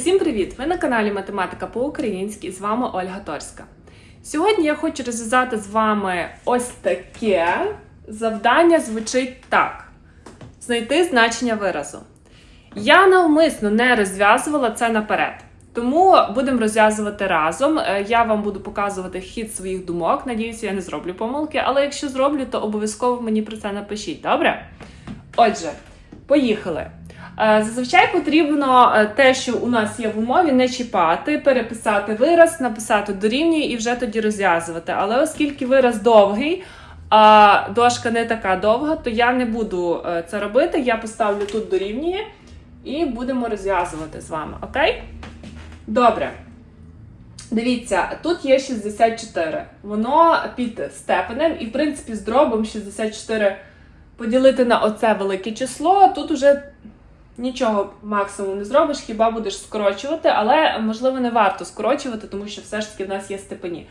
Усім привіт! Ви на каналі Математика по-українськи з вами Ольга Торська. Сьогодні я хочу розв'язати з вами ось таке завдання звучить так: знайти значення виразу. Я навмисно не розв'язувала це наперед. Тому будемо розв'язувати разом. Е, Я вам буду показувати хід своїх думок. Надіюся, я не зроблю помилки, але якщо зроблю, то обов'язково мені про це напишіть, добре? Отже, поїхали. Е, Зазвичай потрібно е, те, що у нас є в умові, не чіпати, переписати вираз, написати дорівнює і вже тоді розв'язувати. Але оскільки вираз довгий, а дошка не така довга, то я не буду е, це робити. Я поставлю тут дорівнює і будемо розв'язувати з вами. Окей? Добре. Дивіться, тут є 64. Воно під степенем, і, в принципі, з дробом 64 поділити на оце велике число. Тут уже нічого максимум не зробиш, хіба будеш скорочувати, але можливо не варто скорочувати, тому що все ж таки в нас є степені.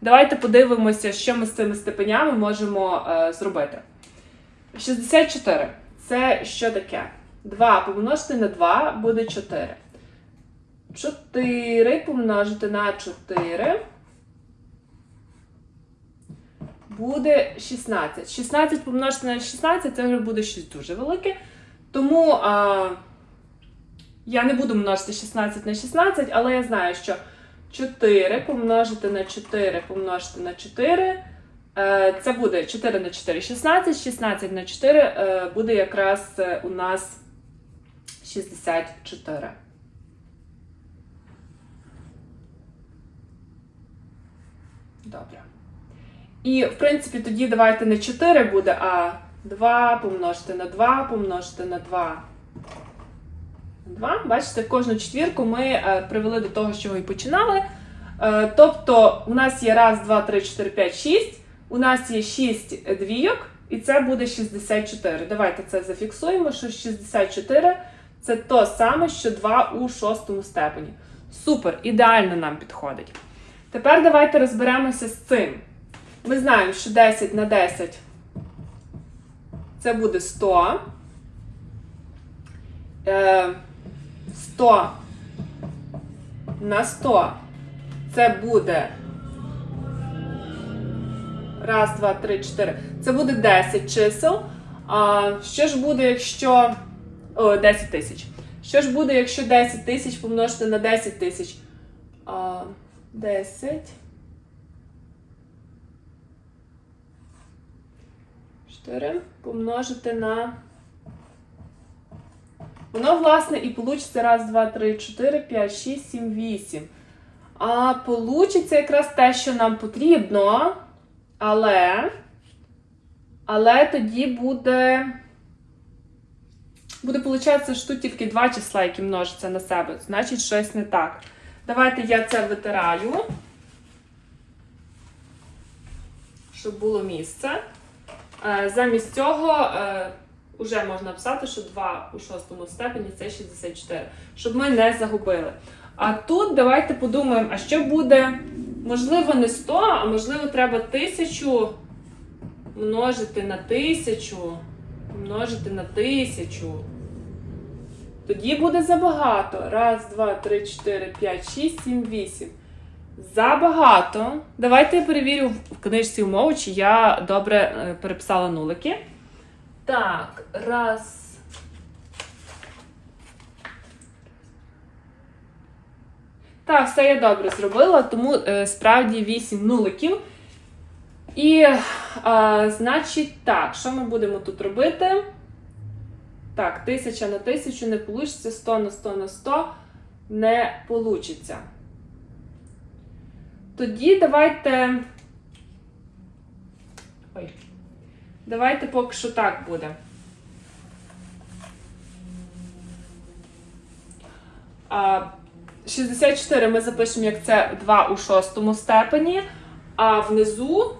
Давайте подивимося, що ми з цими степенями можемо е, зробити. 64. Це що таке? 2 помножити на 2 буде 4. 4 помножити на 4 буде 16. 16 помножити на 16 це вже буде щось дуже велике. Тому а, я не буду множити 16 на 16, але я знаю, що 4 помножити на 4 помножити на 4. е, Це буде 4 на 4 16, 16 на 4 е, буде якраз е, у нас 64. Добре. І, в принципі, тоді давайте не 4 буде, а 2 помножити на 2 помножити на 2. 2. Бачите, кожну четвірку ми е, привели до того, з чого і починали. Е, тобто, у нас є 1, 2, 3, 4, 5, 6. У нас є 6 двійок, і це буде 64. Давайте це зафіксуємо, що 64 це то саме, що 2 у шостому степені. Супер, ідеально нам підходить. Тепер давайте розберемося з цим. Ми знаємо, що 10 на 10 це буде 100. Е, 100 на 100 це буде. Раз, два, три, чотири. Це буде 10 чисел. А що ж буде, якщо. О, 10 тисяч. Що ж буде, якщо 10 тисяч помножити на 10 тисяч? А, 10. 4 помножити на. Воно, власне, і получиться раз, два, три, чотири, п'ять, шість, сім, вісім. А получиться якраз те, що нам потрібно. Але. Але тоді буде. Буде, виходить, що тут тільки два числа, які множаться на себе. Значить, щось не так. Давайте я це витираю, щоб було місце. Е, Замість цього е, вже можна писати, що 2 у шостому степені це 64, щоб ми не загубили. А тут давайте подумаємо, а що буде, можливо, не 100, а можливо, треба 1000 множити на 1000, множити на 1000. Тоді буде забагато. Раз, два, три, чотири, п'ять, шість, сім, вісім. Забагато. Давайте я перевірю в книжці умови, чи я добре е, переписала нулики. Так, раз. Так, все я добре зробила, тому е, справді 8 нуликів. І, е, значить, так, що ми будемо тут робити? Так, 1000 на 1000 не вийде, 100 на 100 на 100 не вийде. Тоді давайте. Ой. Давайте поки що так буде. А, 64 ми запишемо, як це 2 у шостому степені, а внизу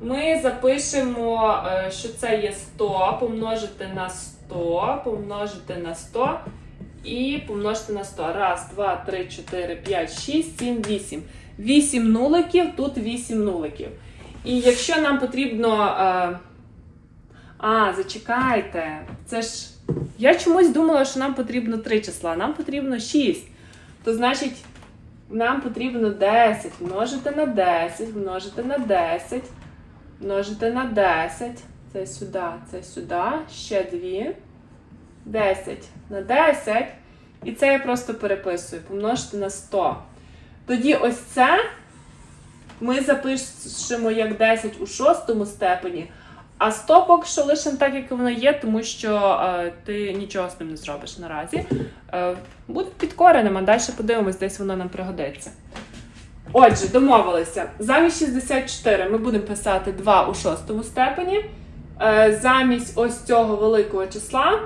ми запишемо, е, що це є 100 помножити на 100, помножити на 100 і помножити на 100. Раз, два, три, чотири, п'ять, шість, сім, вісім. 8 нуликів, тут 8 нуликів. І якщо нам потрібно. Е, а, зачекайте. Це ж. Я чомусь думала, що нам потрібно 3 числа, нам потрібно 6. то значить нам потрібно 10 множити на 10, множити на 10, множити на 10. Це сюди, це сюди, ще 2. 10 на 10. І це я просто переписую. Помножити на 100. Тоді ось це ми запишемо як 10 у шостому степені, а 100 поки що лишимо так, як воно є, тому що е, ти нічого з ним не зробиш наразі. Е, буде під а далі подивимось, десь воно нам пригодиться. Отже, домовилися. Замість 64 ми будемо писати 2 у шостому степені. Е, замість ось цього великого числа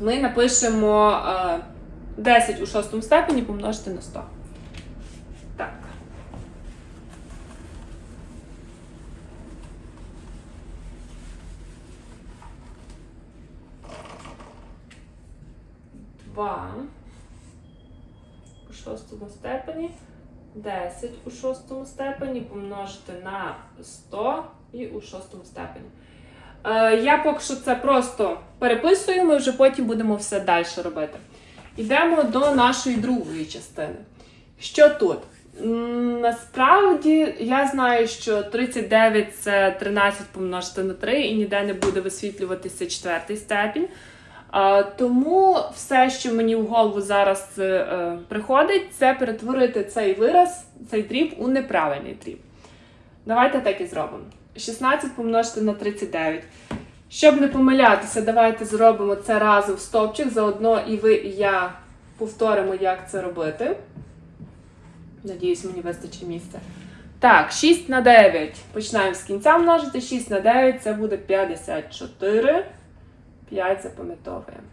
ми напишемо е, 10 у шостому степені помножити на 100. Так. Два у шостому степені. 10 у шостому степені помножити на 100 і у шостому степені. Е, я поки що це просто переписую, ми вже потім будемо все далі робити. Йдемо до нашої другої частини. Що тут? Насправді я знаю, що 39 це 13 помножити на 3 і ніде не буде висвітлюватися четвертий степінь. Тому все, що мені в голову зараз е, приходить, це перетворити цей вираз, цей дріб у неправильний дріб. Давайте так і зробимо. 16 помножити на 39. Щоб не помилятися, давайте зробимо це разом в стовпчик. Заодно і ви, і я повторимо, як це робити. Надіюсь, мені вистачить місця. Так, 6 на 9. Починаємо з кінця множити. 6 на 9 це буде 54. 5 запам'ятовуємо.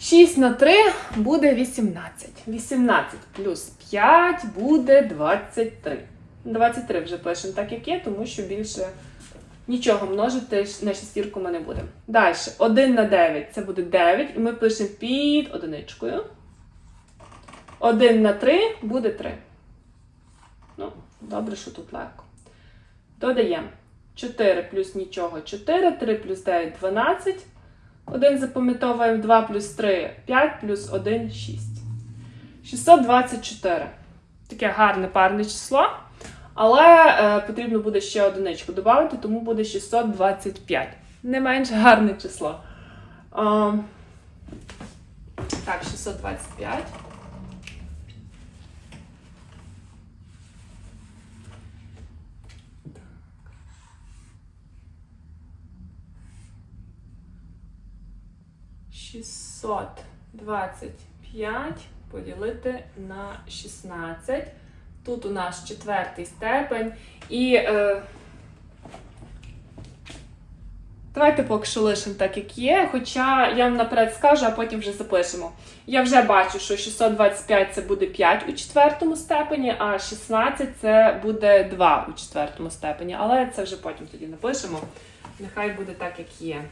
6 на 3 буде 18. 18 плюс 5 буде 23. 23 вже пишемо так, як є, тому що більше нічого множити на шестірку ми не будемо. Далі, 1 на 9 це буде 9, і ми пишемо під одиничкою. 1 на 3 буде 3. Ну, добре, що тут легко. Додаємо 4 плюс нічого 4, 3 плюс 9 12. 1 запам'ятовуємо 2 плюс 3 5 плюс 1 6. 624. Таке гарне парне число. Але е, потрібно буде ще одиничку додати, тому буде 625. Не менш гарне число. Е, так, 625. Шістсот двадцять п'ять поділити на 16. Тут у нас четвертий степень. І е, давайте поки що лишимо так, як є. Хоча я вам наперед скажу, а потім вже запишемо. Я вже бачу, що 625 це буде 5 у четвертому степені, а 16 це буде 2 у четвертому степені. Але це вже потім тоді напишемо. Нехай буде так, як є.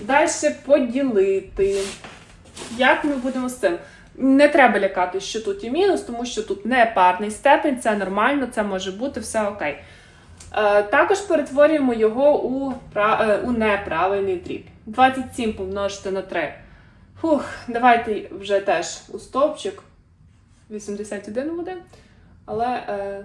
Далі поділити. Як ми будемо з цим? Не треба лякатись, що тут є мінус, тому що тут не парний степень, це нормально, це може бути, все окей. Е, також перетворюємо його у, е, у неправильний дріб. 27 помножити на 3. Фух, давайте вже теж у стовпчик. 81 буде. Але. Е,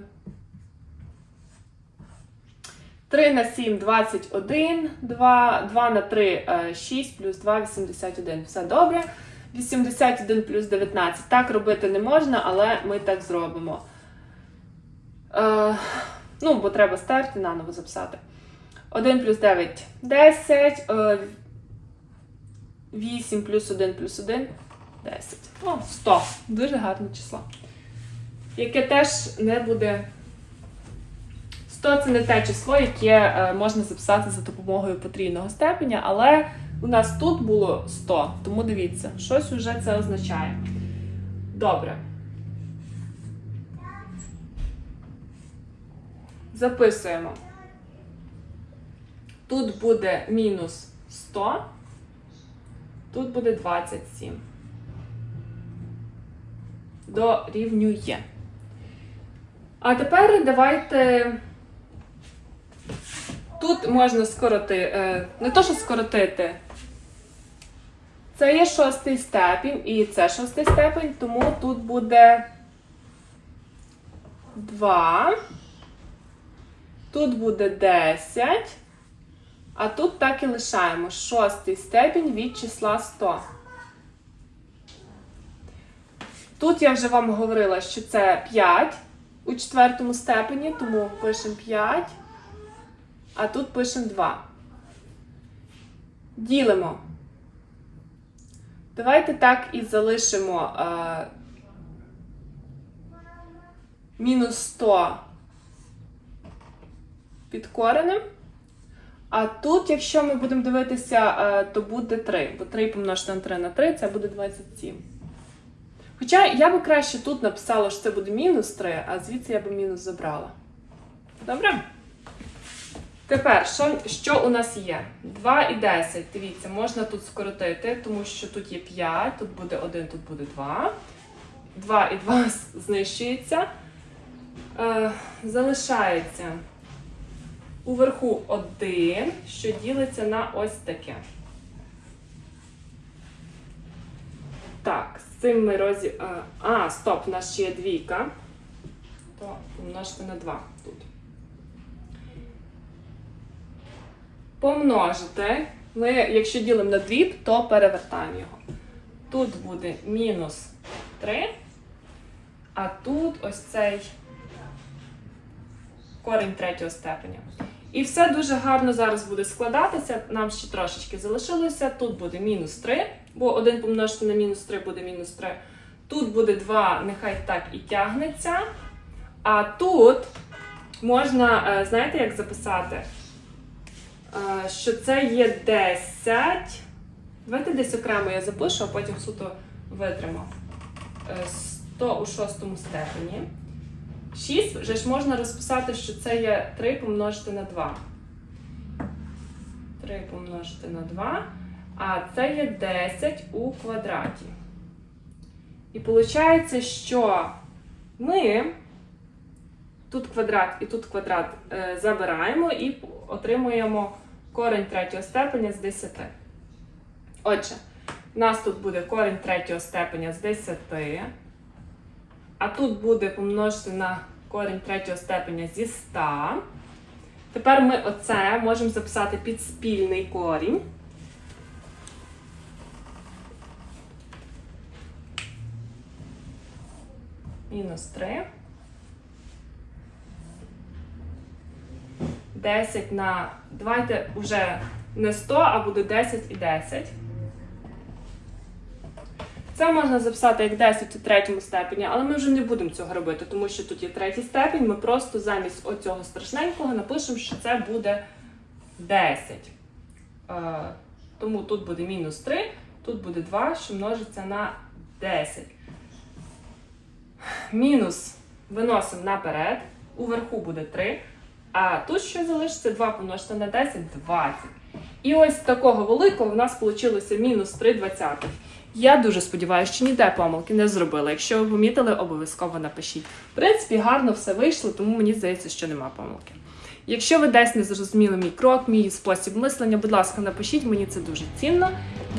3 на 7 21, 2, 2 на 3 е, 6, плюс 2 81. Все добре. 81 плюс 19. Так робити не можна, але ми так зробимо. Е, ну, бо треба стерти, наново записати. 1 плюс 9 10. Е, 8 плюс 1 плюс 1 10. О, 100. Дуже гарне число. Яке теж не буде 100 це не те число, яке е, можна записати за допомогою потрійного степеня, але у нас тут було 100, тому дивіться, щось уже це означає. Добре. Записуємо. Тут буде мінус 100, тут буде 27. Дорівнює. А тепер давайте. Тут можна скоротити, не то, що скоротити. Це є шостий степінь і це шостий степінь, тому тут буде 2. Тут буде 10. А тут так і лишаємо шостий степінь від числа 100. Тут я вже вам говорила, що це 5 у четвертому степені, тому пишемо 5, а тут пишемо 2. Ділимо. Давайте так і залишимо е, мінус 100 під коренем. А тут, якщо ми будемо дивитися, е, то буде 3, бо 3 помножити на 3 на 3, це буде 27. Хоча я би краще тут написала, що це буде мінус 3, а звідси я би мінус забрала. Добре? Тепер, що, що у нас є? 2 і 10. Дивіться, можна тут скоротити, тому що тут є 5, тут буде 1, тут буде 2. 2 і 2 знищується. Е, залишається уверху 1, що ділиться на ось таке. Так, з цим ми розі... А, а, стоп, у нас ще є двійка. То помножити на 2 тут. Помножити. Ми, якщо ділимо на дріб, то перевертаємо його. Тут буде мінус 3, а тут ось цей корінь третього степеня. І все дуже гарно зараз буде складатися. Нам ще трошечки залишилося. Тут буде мінус 3, бо 1 помножити на мінус 3 буде мінус 3. Тут буде 2, нехай так і тягнеться. А тут можна, е, знаєте, як записати? Е, Що це є 10. Давайте десь окремо я запишу, а потім суто витримав. Е, 100 у шостому степені. 6 вже ж можна розписати, що це є 3 помножити на 2. 3 помножити на 2. А це є 10 у квадраті. І виходить, що ми тут квадрат і тут квадрат е, забираємо і отримуємо корень третього степеня з 10. Отже, у нас тут буде корень третього степеня з 10. А тут буде помножити на корінь третього степеня зі 100. Тепер ми оце можемо записати під спільний корінь. Мінус 3. 10 на. Давайте вже не 100, а буде 10 і 10. Це можна записати як 10 у третьому степені, але ми вже не будемо цього робити, тому що тут є третій степінь. Ми просто замість оцього страшненького напишемо, що це буде 10. Е, тому тут буде мінус 3, тут буде 2, що множиться на 10. Мінус виносимо наперед, уверху буде 3. А тут що залишиться 2 помножити на 10 20. І ось такого великого в нас вийшло мінус 3 двадцятих. Я дуже сподіваюся, що ніде помилки не зробила. Якщо ви помітили, обов'язково напишіть. В принципі, гарно все вийшло, тому мені здається, що нема помилки. Якщо ви десь не зрозуміли мій крок, мій спосіб мислення, будь ласка, напишіть, мені це дуже цінно.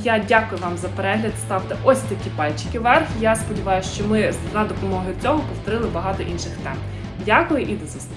Я дякую вам за перегляд. Ставте ось такі пальчики вверх. Я сподіваюся, що ми за допомогою цього повторили багато інших тем. Дякую і до зустрічі!